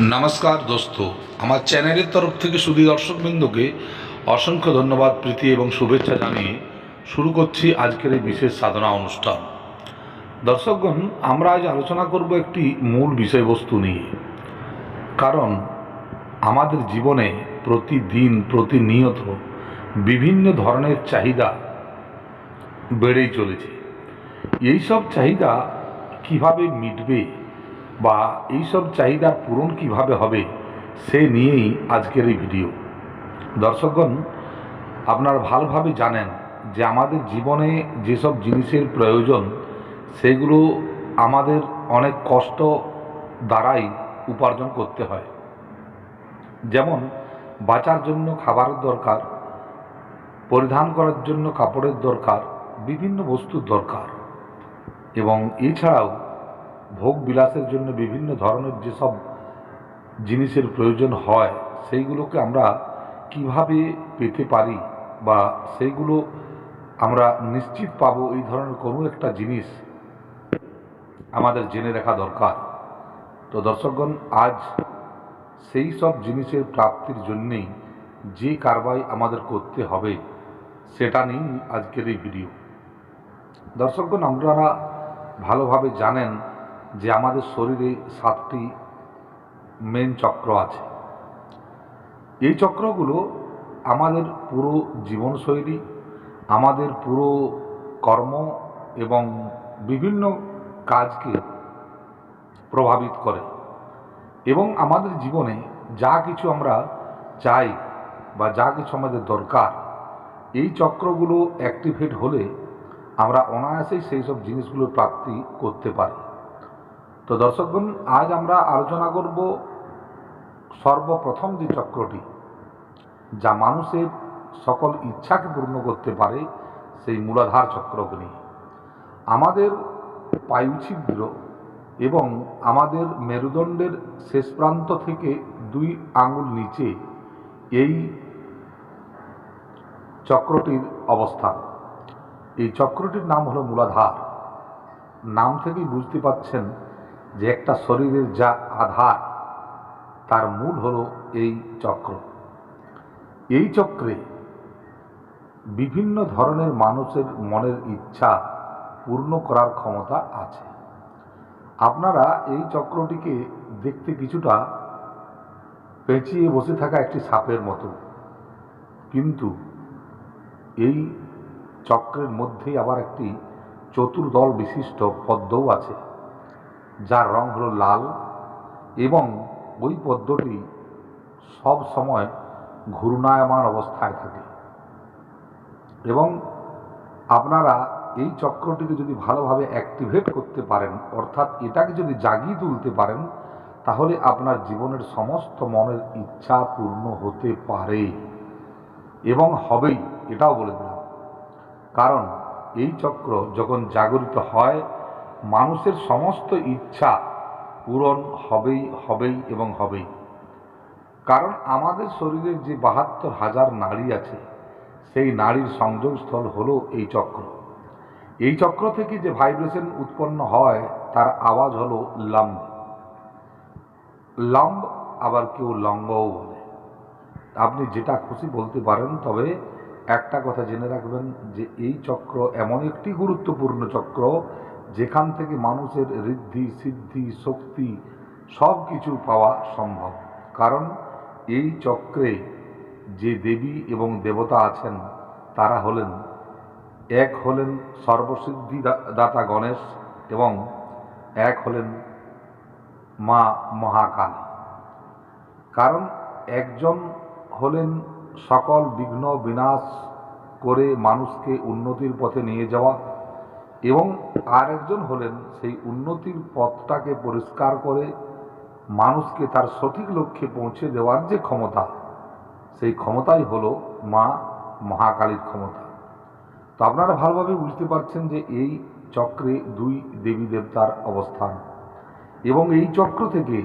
নমস্কার দোস্ত। আমার চ্যানেলের তরফ থেকে সুদী দর্শকবৃন্দকে অসংখ্য ধন্যবাদ, প্রীতি এবং শুভেচ্ছা জানিয়ে শুরু করছি আজকের এই বিশেষ সাধনা অনুষ্ঠান। দর্শকগণ, আমরা আজ আলোচনা করব একটি মূল বিষয়বস্তু নিয়ে। কারণ, আমাদের জীবনে প্রতিদিন, প্রতিনিয়ত বিভিন্ন ধরনের চাহিদা বেড়েই চলেছে। এই সব চাহিদা কীভাবে মিটবে বা এই সব চাহিদার পূরণ কীভাবে হবে, সে নিয়েই আজকের এই ভিডিও। দর্শকগণ, আপনারা ভালোভাবে জানেন যে আমাদের জীবনে যেসব জিনিসের প্রয়োজন, সেগুলো আমাদের অনেক কষ্ট দ্বারাই উপার্জন করতে হয়। যেমন, বাঁচার জন্য খাবারের দরকার, পরিধান করার জন্য কাপড়ের দরকার, বিভিন্ন বস্তুর দরকার। এবং এছাড়াও ভোগ বিলাসের জন্য বিভিন্ন ধরনের যেসব জিনিসের প্রয়োজন হয়, সেইগুলোকে আমরা কীভাবে পেতে পারি বা সেইগুলো আমরা নিশ্চিত পাবো, এই ধরনের কোনো একটা জিনিস আমাদের জেনে রাখা দরকার। তো দর্শকগণ, আজ সেই সব জিনিসের প্রাপ্তির জন্যেই যে কারবাই আমাদের করতে হবে, সেটা নিয়েই আজকের এই ভিডিও। দর্শকগণ, আপনারা ভালোভাবে জানেন যে আমাদের শরীরে সাতটি মেন চক্র আছে। এই চক্রগুলো আমাদের পুরো জীবনশৈলী, আমাদের পুরো কর্ম এবং বিভিন্ন কাজকে প্রভাবিত করে এবং আমাদের জীবনে যা কিছু আমরা চাই বা যা কিছু আমাদের দরকার, এই চক্রগুলো অ্যাক্টিভেট হলে আমরা অনায়াসেই সেই সব জিনিসগুলোর প্রাপ্তি করতে পারি। তো দর্শকগণ, আজ আমরা আলোচনা করব সর্বপ্রথম যে চক্রটি, যা মানুষের সকল ইচ্ছাকে পূর্ণ করতে পারে, সেই মূলাধার চক্রকে নিয়ে। আমাদের পায়ুছিদ্র এবং আমাদের মেরুদণ্ডের শেষ প্রান্ত থেকে দুই আঙুল নিচে এই চক্রটির অবস্থান। এই চক্রটির নাম হলো মূলাধার। নাম থেকেই বুঝতে পাচ্ছেন যে একটা শরীরের যা আধার, তার মূল হলো এই চক্র। এই চক্রে বিভিন্ন ধরনের মানুষের মনের ইচ্ছা পূর্ণ করার ক্ষমতা আছে। আপনারা এই চক্রটিকে দেখতে কিছুটা পেঁচিয়ে বসে থাকা একটি সাপের মতো। কিন্তু এই চক্রের মধ্যেই আবার একটি চতুর্দল বিশিষ্ট পদ্মও আছে। যার রং হলো লাল এবং ওই পদ্মটি সব সময় ঘূর্ণায়মান অবস্থায় থাকে। এবং আপনারা এই চক্রটিকে যদি ভালোভাবে অ্যাক্টিভেট করতে পারেন, অর্থাৎ এটাকে যদি জাগিয়ে তুলতে পারেন, তাহলে আপনার জীবনের সমস্ত মনের ইচ্ছা পূর্ণ হতে পারে। এবং হবেই, এটাও বলে দিলাম। কারণ এই চক্র যখন জাগরিত হয় মানুষের সমস্ত ইচ্ছা পূরণ হবেই হবেই এবং হবেই। কারণ আমাদের শরীরের যে বাহাত্তর হাজার নাড়ি আছে, সেই নাড়ির সংযোগস্থল হলো এই চক্র। এই চক্র থেকে যে ভাইব্রেশন উৎপন্ন হয়, তার আওয়াজ হলো লম্ব। লম্ব আবার কেউ লঙ্গও বলে। আপনি যেটা খুশি বলতে পারেন, তবে একটা কথা জেনে রাখবেন যে এই চক্র এমন একটি গুরুত্বপূর্ণ চক্র যেখান থেকে মানুষের ঋদ্ধি, সিদ্ধি, শক্তি সব কিছু পাওয়া সম্ভব। কারণ এই চক্রে যে দেবী এবং দেবতা আছেন, তারা হলেন, এক হলেন সর্বসিদ্ধি দাতা গণেশ এবং এক হলেন মা মহাকালী। কারণ একজন হলেন সকল বিঘ্ন বিনাশ করে মানুষকে উন্নতির পথে নিয়ে যাওয়া এবং আরেকজন হলেন সেই উন্নতির পথটাকে পরিষ্কার করে মানুষকে তার সঠিক লক্ষ্যে পৌঁছে দেওয়ার যে ক্ষমতা, সেই ক্ষমতাই হলো মা মহাকালীর ক্ষমতা। তো আপনারা ভালোভাবে বুঝতে পারছেন যে এই চক্রে দুই দেবী দেবতার অবস্থান এবং এই চক্র থেকে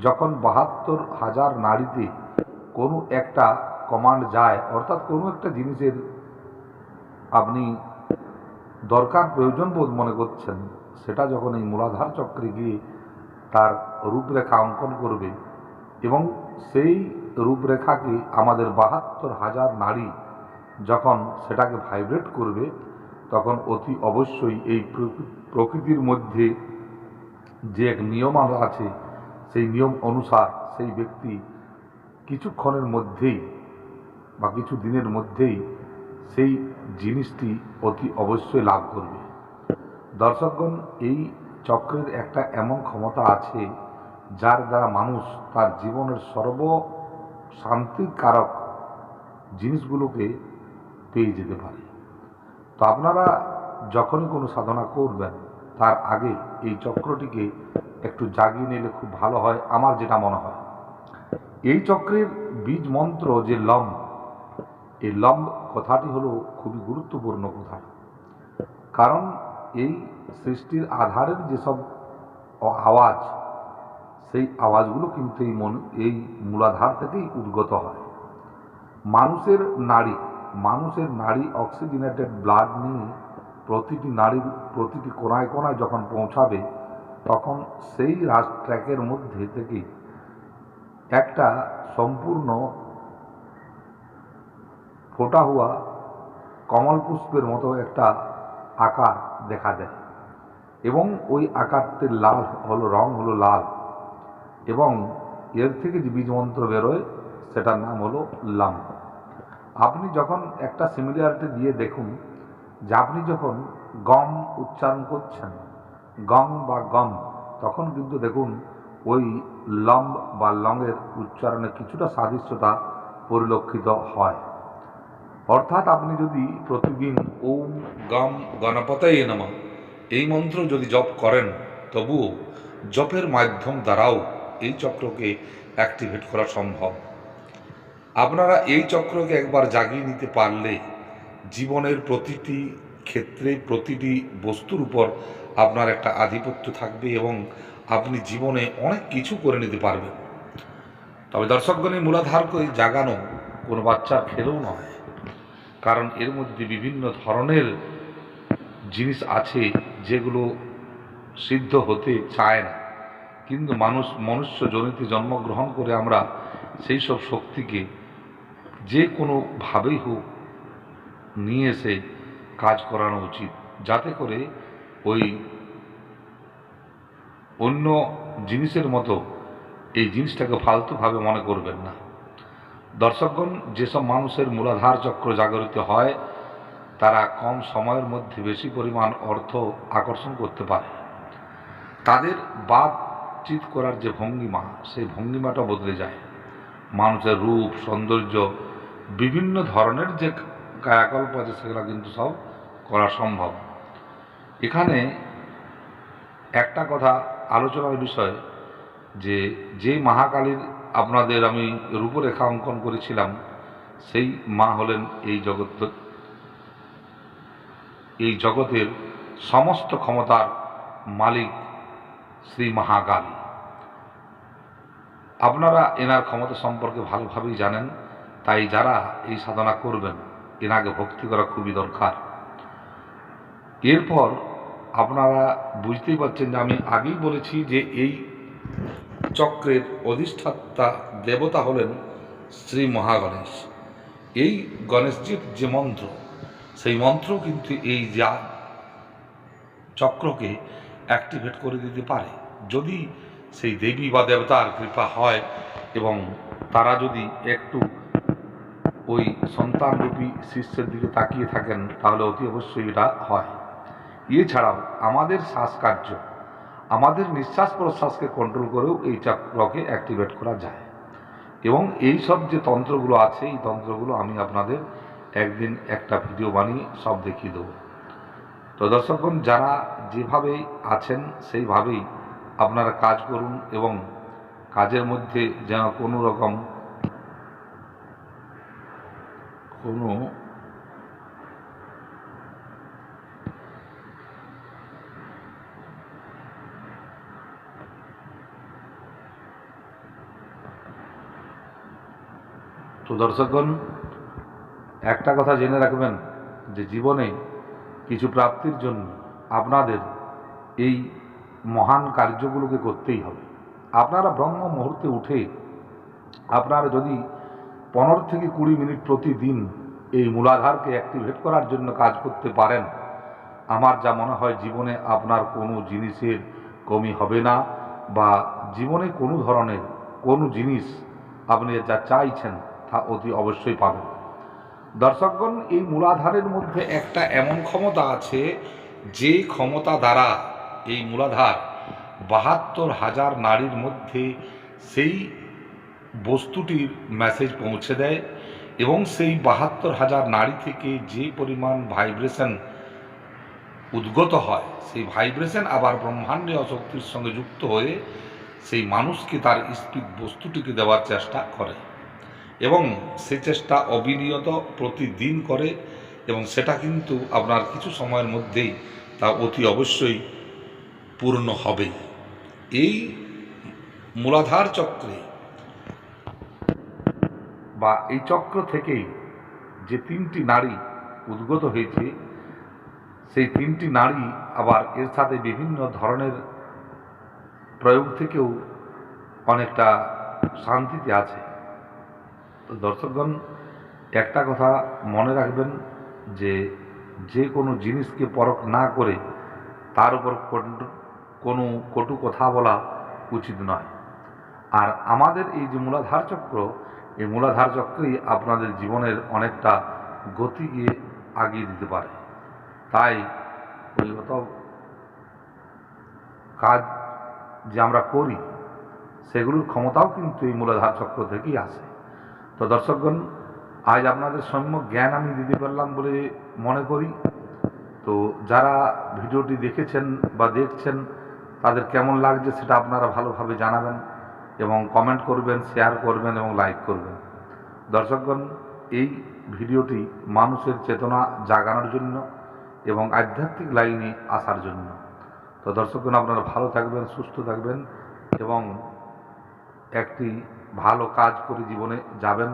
যখন বাহাত্তর হাজার নারীতে কোনো একটা কমান্ড যায়, অর্থাৎ কোনো একটা জিনিসের আপনি দরকার প্রয়োজন বোধ মনে করছেন, সেটা যখন এই মূলাধার চক্রে গিয়ে তার রূপরেখা অঙ্কন করবে এবং সেই রূপরেখাকে আমাদের বাহাত্তর হাজার নারী যখন সেটাকে ভাইব্রেট করবে, তখন অতি অবশ্যই এই প্রকৃতির মধ্যে যে এক নিয়ম আছে, সেই নিয়ম অনুসার সেই ব্যক্তি কিছুক্ষণের মধ্যেই বা কিছু দিনের মধ্যেই সেই জিনিসটি অতি অবশ্যই লাভ করবে। দর্শকগণ, এই চক্রের একটা এমন ক্ষমতা আছে যার দ্বারা মানুষ তার জীবনের সর্ব শান্তিকারক জিনিসগুলোকে পেয়ে যেতে পারে। তো আপনারা যখনই কোনো সাধনা করবেন, তার আগে এই চক্রটিকে একটু জাগিয়ে নিলে খুব ভালো হয়, আমার যেটা মনে হয়। এই চক্রের বীজ মন্ত্র যে লম এই লম কথাটি হলো খুবই গুরুত্বপূর্ণ কথা। কারণ এই সৃষ্টির আধারের যেসব আওয়াজ, সেই আওয়াজগুলো কিন্তু এই মন, এই মূলাধার থেকেই উদ্গত হয়। মানুষের নারী মানুষের নারী অক্সিজেনেটেড ব্লাড নিয়ে প্রতিটি নারীর প্রতিটি কোনায় কোনায় যখন পৌঁছাবে, তখন সেই রাজ ট্র্যাকের মধ্যে থেকেই একটা সম্পূর্ণ ফোটা হওয়া কমল পুষ্পের মতো একটা আকার দেখা দেয়। এবং ওই আকারটির লাল হলো, রং হলো লাল। এবং এর থেকে যে বীজ মন্ত্র বেরোয়, সেটার নাম হলো লাম। আপনি যখন একটা সিমিলারিটি দিয়ে দেখুন, যে আপনি যখন গম উচ্চারণ করছেন, গম বা গম, তখন কিন্তু দেখুন ওই লম বা লংয়ের উচ্চারণে কিছুটা সাদৃশ্যতা পরিলক্ষিত হয়। অর্থাৎ আপনি যদি প্রতিদিন ওম গম গণপতায় নামা, এই মন্ত্র যদি জপ করেন, তবুও জপের মাধ্যম দ্বারাও এই চক্রকে অ্যাক্টিভেট করা সম্ভব। আপনারা এই চক্রকে একবার জাগিয়ে নিতে পারলে জীবনের প্রতিটি ক্ষেত্রে প্রতিটি বস্তুর উপর আপনার একটা আধিপত্য থাকবে এবং আপনি জীবনে অনেক কিছু করে নিতে পারবেন। তবে দর্শকগণের মূলাধারকে জাগানো কোনো বাচ্চার খেলেও নয়। কারণ এর মধ্যে বিভিন্ন ধরনের জিনিস আছে যেগুলো সিদ্ধ হতে চায় না। কিন্তু মানুষ, মনুষ্য জনিতে জন্মগ্রহণ করে আমরা সেই সব শক্তিকে যে কোনোভাবেই হোক নিয়ে এসে কাজ করানো উচিত। যাতে করে ওই অন্য জিনিসের মতো এই জিনিসটাকে ফালতুভাবে মনে করবেন না। দর্শকগণ, যেসব মানুষের মূলাধার চক্র জাগরিত হয়, তারা কম সময়ের মধ্যে বেশি পরিমাণ অর্থ আকর্ষণ করতে পারে। তাদের বাতচিত করার যে ভঙ্গিমা, সেই ভঙ্গিমাটা বদলে যায়। মানুষের রূপ, সৌন্দর্য, বিভিন্ন ধরনের যে কায়াকল্প আছে, সেগুলো কিন্তু সব করা সম্ভব। এখানে একটা কথা আলোচনার বিষয় যে যে মহাকালীর আপনাদের আমি রূপরেখা অঙ্কন করেছিলাম। সেই মা হলেন এই জগৎ এই জগতের সমস্ত ক্ষমতার মালিক শ্রী মহাকালী। আপনারা এনার ক্ষমতা সম্পর্কে ভালোভাবেই জানেন, তাই যারা এই সাধনা করবেন, এনাকে ভক্তি করা খুবই দরকার। এরপর আপনারা বুঝতেই পারছেন যে আমি আগেই বলেছি যে এই চক্রের অধিষ্ঠাতা দেবতা হলেন শ্রী মহাগণেশ। এই গণেশজির যে মন্ত্র, সেই মন্ত্র কিন্তু এই যা চক্রকে অ্যাক্টিভেট করে দিতে পারে। যদি সেই দেবী বা দেবতার কৃপা হয় এবং তারা যদি একটু ওই সন্তানরূপী শিষ্যের দিকে তাকিয়ে থাকেন, তাহলে অতি অবশ্যই এটা হয়। এছাড়াও আমাদের শ্বাসকার্য আমাদের নিঃশ্বাস প্রশ্বাসকে কন্ট্রোল করেও এই চক্রকে অ্যাক্টিভেট করা যায়। এবং এই সব যে তন্ত্রগুলো আছে, এই তন্ত্রগুলো আমি আপনাদের একদিন একটা ভিডিও বানিয়ে সব দেখিয়ে দেবো। তো দর্শকগণ, যারা যেভাবে আছেন, সেইভাবেই আপনারা কাজ করুন এবং কাজের মধ্যে যেন কোনো রকম কোনো তো একটা কথা জেনে রাখবেন যে জীবনে কিছু প্রাপ্তির জন্য আপনাদের এই মহান কার্যগুলোকে করতেই হবে। আপনারা ব্রহ্ম মুহূর্তে উঠে আপনারা যদি পনেরো থেকে কুড়ি মিনিট প্রতিদিন এই মূলাধারকে অ্যাক্টিভেট করার জন্য কাজ করতে পারেন, আমার যা মনে হয় জীবনে আপনার কোনো জিনিসের কমি হবে না বা জীবনে কোনো ধরনের কোনো জিনিস আপনি যা চাইছেন অতি অবশ্যই পাবেন। দর্শকগণ, এই মূলাধারের মধ্যে একটা এমন ক্ষমতা আছে, যে ক্ষমতা দ্বারা এই মূলাধার বাহাত্তর হাজার নারীর মধ্যে সেই বস্তুটির মেসেজ পৌঁছে দেয় এবং সেই বাহাত্তর হাজার নারী থেকে যে পরিমাণ ভাইব্রেশন উদ্গত হয়, সেই ভাইব্রেশন আবার ব্রহ্মাণ্ডীয় শক্তির সঙ্গে যুক্ত হয়ে সেই মানুষকে তার স্পিক বস্তুটিকে দেওয়ার চেষ্টা করে। এবং সে চেষ্টা অবিনিয়ত প্রতিদিন করে এবং সেটা কিন্তু আপনার কিছু সময়ের মধ্যেই তা অতি অবশ্যই পূর্ণ হবে। এই মূলাধার চক্রে বা এই চক্র থেকেই যে তিনটি নারী উদ্গত হয়েছে, সেই তিনটি নারী আবার এর সাথে বিভিন্ন ধরনের প্রয়োগ থেকেও অনেকটা শান্তিতে আছে। দর্শকগণ, একটা কথা মনে রাখবেন যে যে কোনো জিনিসকে পরখ না করে তার উপর কোন- কটু কথা বলা উচিত নয়। আর আমাদের এই যে মূলাধার চক্র, এই মূলাধার চক্রই আপনাদের জীবনের অনেকটা গতিকে আগিয়ে দিতে পারে। তাই অত কাজ যে আমরা করি, সেগুলোর ক্ষমতাও কিন্তু এই মূলাধার চক্র থেকেই আসে। তো দর্শকগণ, আজ আপনাদের সম্যক জ্ঞান আমি দিতে পারলাম বলে মনে করি। তো যারা ভিডিওটি দেখেছেন বা দেখছেন, তাদের কেমন লাগছে সেটা আপনারা ভালোভাবে জানাবেন এবং কমেন্ট করবেন, শেয়ার করবেন এবং লাইক করবেন। দর্শকগণ, এই ভিডিওটি মানুষের চেতনা জাগানোর জন্য এবং আধ্যাত্মিক লাইনে আসার জন্য। তো দর্শকগণ, আপনারা ভালো থাকবেন, সুস্থ থাকবেন এবং একটি ভালো কাজ করে জীবনে যাবেন।